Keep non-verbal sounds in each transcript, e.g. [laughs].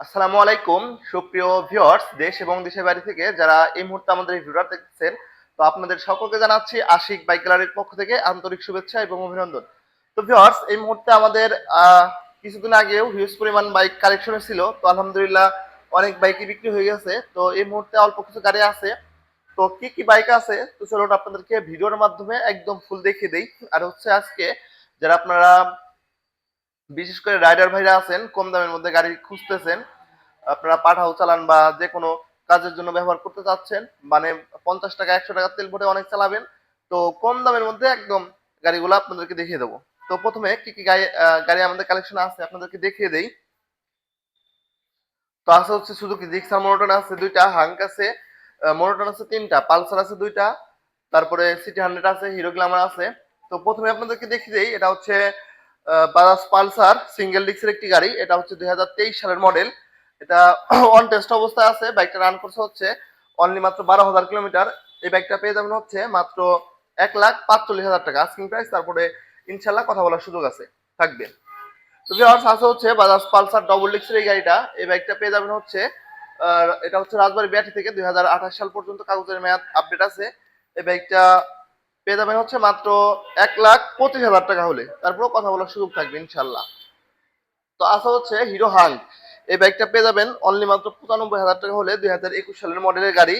আসসালামু আলাইকুম, সুপ্রিয় ভিউয়ার্স দেশ এবং দেশের বাইরে থেকে যারা এই মুহূর্তে আমাদের এই ভিডিওটা দেখছেন, তো আপনাদের সকলকে জানাচ্ছি আশিক বাইক গ্যালারির পক্ষ থেকে আন্তরিক শুভেচ্ছা এবং অভিনন্দন। তো ভিউয়ার্স এই মুহূর্তে আমাদের কিছুদিন আগেও হিউজ পরিমাণ বাইক কালেকশনে ছিল, তো আলহামদুলিল্লাহ অনেক বাইকই বিক্রি হয়ে গেছে। তো এই মুহূর্তে অল্প কিছু গাড়ি আছে, তো কি কি বাইক আছে? তো চলুন আপনাদেরকে ভিডিওর মাধ্যমে একদম ফুল দেখিয়ে দেই। আর হচ্ছে আজকে, যারা আপনারা বিশেষ করে রাইডার ভাইরা আছেন, কম দামের মধ্যে গাড়ি খুঁজতেছেন। আপনারা পাঠাও চালান বা যে কোনো কাজের জন্য ব্যবহার করতে চাচ্ছেন মানে পঞ্চাশ টাকা, একশো টাকা তেল ভরে অনেক চালাবেন। তো কম দামের মধ্যে একদম গাড়িগুলো আপনাদেরকে দেখিয়ে দেবো। তো প্রথমে কি কি গাড়ি গাড়ি আমাদের কালেকশন আছে আপনাদেরকে দেখিয়ে দেই। তো আছে হচ্ছে সুজুকি জিক্সার মোনোটন আছে দুইটা হাঙ্ক আছে মোনোটন আছে তিনটা পালসার আছে দুইটা, তারপরে সিটি হান্ড্রেড আছে হিরো গ্ল্যামার আছে। তো প্রথমে আপনাদেরকে দেখিয়ে দেই, এটা হচ্ছে বাজাজ পালসার সিঙ্গেল ডিক্সের একটি গাড়ি। এটা হচ্ছে দু হাজার তেইশ সালের মডেল। এটা অন টেস্ট অবস্থায় আছে। বাইকটা রান করছে হচ্ছে অনলি মাত্র বারো হাজার কিলোমিটার। এই বাইকটা পেয়ে যাবেন হচ্ছে মাত্র এক লাখ পাঁচচল্লিশ হাজার টাকা। আস্কিং প্রাইস তারপরে ইনশাল্লাহ কথা বলার সুযোগ আছে, থাকবে। তো ভিউয়ার্স আছে হচ্ছে বাজাজ পালসার ডবল ডিক্সের এই গাড়িটা। এই বাইকটা পেয়ে যাবেন হচ্ছে এটা হচ্ছে রাজবাড়ী ব্যাটি থেকে দুই হাজার আঠাশ সাল পর্যন্ত কাগজের মেয়াদ আপডেট আছে। এই বাইকটা পেয়ে যাবেন হচ্ছে মাত্র এক লাখ পঁচিশ হাজার টাকা হলে। তারপরেও কথা বলার সুযোগ থাকবে ইনশাল্লাহ তো আসা হচ্ছে হিরো হাং, এই বাইকটা পেয়ে যাবেন অনলি মাত্র পঁচানব্বই হাজার টাকা হলে দুই হাজার একুশ সালের মডেলের গাড়ি।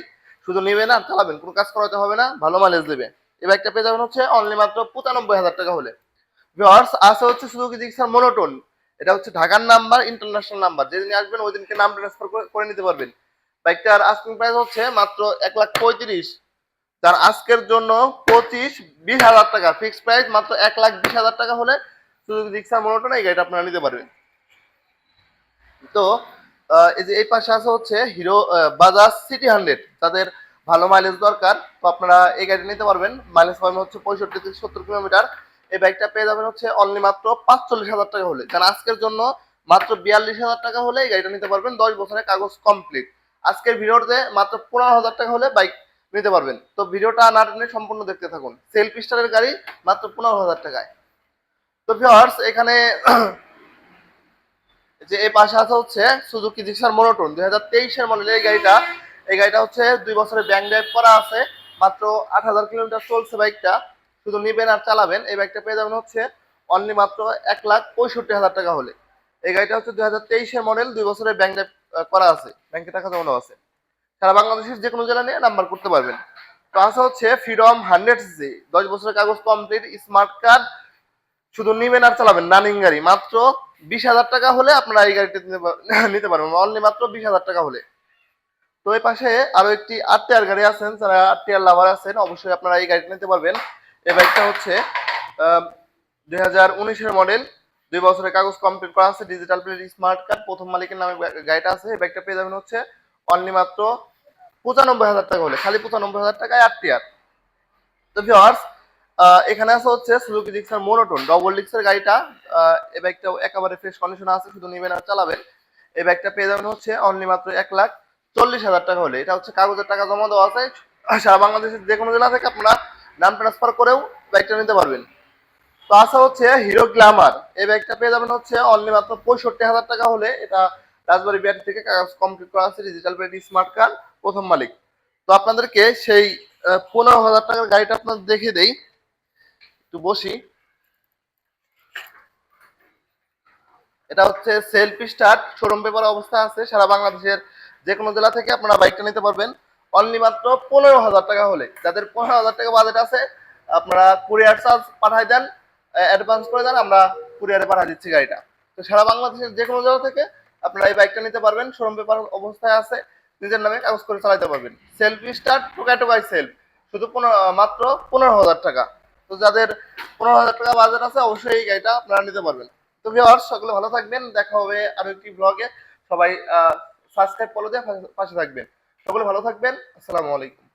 শুধু নেবেন আর চালাবেন, কোনো কাজ করাতে হবে না, ভালো মাইলেজ দেবে এই বাইকটা পেয়ে যাবেন হচ্ছে অনলি মাত্র পঁচানব্বই হাজার টাকা হলে। ভিউয়ার্স আছে হচ্ছে সুজুকি জিক্সার মোনোটোন এটা হচ্ছে ঢাকার নাম্বার ইন্টারন্যাশনাল নাম্বার। যেদিন আসবেন ওই দিনকে নাম ট্রান্সফার করে নিতে পারবেন। বাইকটার আস্কিং প্রাইস হচ্ছে মাত্র এক লাখ পঁয়ত্রিশ। তার আজকের জন্য পঁচিশ, বিশ হাজার টাকা। ফিক্সড প্রাইস মাত্র এক লাখ বিশ হাজার টাকা হলে সুজুকি জিক্সার মোনোটোন এই গাড়িটা আপনারা নিতে পারবেন? তো এই যে এই পাশে আছে হচ্ছে হিরো বাজাজ সিটি হান্ড্রেড তাদের ভালো মাইলেজ দরকার, তো আপনারা এই গাড়ি নিতে পারবেন। মাইলেজ পাবেন হচ্ছে পঁয়ষট্টি থেকে সত্তর কিলোমিটার। এই বাইকটা পেয়ে যাবেন হচ্ছে অনলি মাত্র পাঁচচল্লিশ হাজার টাকা হলে। কারণ আজকের জন্য মাত্র বিয়াল্লিশ হাজার টাকা হলে এই গাড়িটা নিতে পারবেন। দশ বছরের কাগজ কমপ্লিট আজকের ভিডিওতে মাত্র পনেরো হাজার টাকা হলে বাইক নিতে পারবেন। তো ভিডিওটা না টেনে সম্পূর্ণ দেখতে থাকুন। সেলফ স্টারের গাড়ি মাত্র পনেরো হাজার টাকায়। তো ভিউয়ার্স এখানে যে এই পাশে আছে হচ্ছে সুজুকি জিক্সার মোনোটোন দুই হাজার তেইশের মডেলের এই গাড়িটা এই গাড়িটা হচ্ছে দুই বছরের ব্যাংক ড্রাইভ করা আছে। মাত্র আট হাজার কিলোমিটার চলছে বাইকটা শুধু নেবেন আর চালাবেন। এই বাইকটা পেয়ে যাবেন হচ্ছে অনলি মাত্র এক লাখ পঁয়ষট্টি হাজার টাকা হলে। এই গাড়িটা হচ্ছে দুই হাজার তেইশের মডেল দুই বছরের ব্যাংক ড্রাইভ করা আছে। ব্যাংকে টাকা জমানো আছে। সারা বাংলাদেশের যে কোনো জেলা নিয়ে নাম্বার করতে পারবেন। আছে হচ্ছে ফ্রিডম হান্ড্রেড সিসি দশ বছরের কাগজ কমপ্লিট স্মার্ট কার্ড শুধু নিবেন আর চালাবেন রানিং গাড়ি। মাত্র বিশ হাজার টাকা হলে আপনারা এই গাড়িটা নিতে [laughs] পারবেন। অনলি মাত্র বিশ হাজার টাকা হলে। তো এই পাশে আরও একটি আট টিয়ার গাড়ি আছেন, যারা আট টিয়ার লাভার আছেন, অবশ্যই আপনারা এই গাড়িটা নিতে পারবেন। এই বাইকটা হচ্ছে দুই হাজার উনিশের মডেল দুই বছরের কাগজ কমপ্লিট করা আছে ডিজিটাল প্লেট স্মার্ট কার্ড প্রথম মালিকের নামে গাড়িটা আছে। এই বাইকটা পেয়ে যাবেন হচ্ছে অনলি মাত্র পঁচানব্বই হাজার টাকা হলে খালি পঁচানব্বই হাজার টাকায় আট টিয়ার তো ভিওয়ার্স এখানে আছে হচ্ছে সুজুকি ডিক্সার মোনোটোন ডবল ডিক্সের গাড়িটা এই বাইকটা একেবারে ফ্রেশ কন্ডিশন আছে, শুধু নেবেন আর চালাবেন। এই বাইকটা পেয়ে যাবেন হচ্ছে অনলি মাত্র এক লাখ চল্লিশ হাজার টাকা হলে। এটা হচ্ছে কাগজের টাকা জমা দেওয়া আছে। সারা বাংলাদেশের যে কোনো জেলা থেকে আপনারা নাম ট্রান্সফার করেও বাইকটা নিতে পারবেন। তো আসা হচ্ছে হিরো গ্ল্যামার এই বাইকটা পেয়ে যাবেন হচ্ছে অনলি মাত্র পঁয়ষট্টি হাজার টাকা হলে। এটা রাজবাড়ী ব্যাট থেকে কাগজ কমপ্লিট করা আছে ডিজিটাল প্লেট স্মার্ট কার্ড প্রথম মালিক। তো আপনাদেরকে সেই পনেরো হাজার টাকার গাড়িটা আপনাদের দেখে দেই। একটু বসি। এটা হচ্ছে সেলফি স্টার্ট শোরুম পেপার অবস্থা আছে, সারা বাংলাদেশের যে কোনো জেলা থেকে আপনারা বাইকটা নিতে পারবেন। অনলি মাত্র পনেরো হাজার টাকা হলে। যাদের পনেরো হাজার টাকা বাজেট আছে, আপনারা কুরিয়ার চার্জ পাঠাই দেন অ্যাডভান্স করে দেন, আমরা কুরিয়ারে পাঠিয়ে দিচ্ছি গাড়িটা। তো সারা বাংলাদেশের যে কোনো জেলা থেকে আপনারা এই বাইকটা নিতে পারবেন, শোরুম পেপার অবস্থায় আছে, নিজের নামে কাগজ করে চালাতে পারবেন। সেলফ স্টার্ট টোকাই বাই সেলফ শুধু মাত্র পনেরো হাজার টাকা। তো যাদের পনেরো হাজার টাকা বাজেট আছে, অবশ্যই এই গাড়িটা আপনারা নিতে পারবেন। তো ভিউয়ার্স সকলে ভালো থাকবেন, দেখা হবে আরও একটি ব্লগে সবাই সাবস্ক্রাইব ফলো দিয়ে পাশে থাকবেন। সকলে ভালো থাকবেন, আসসালামু আলাইকুম।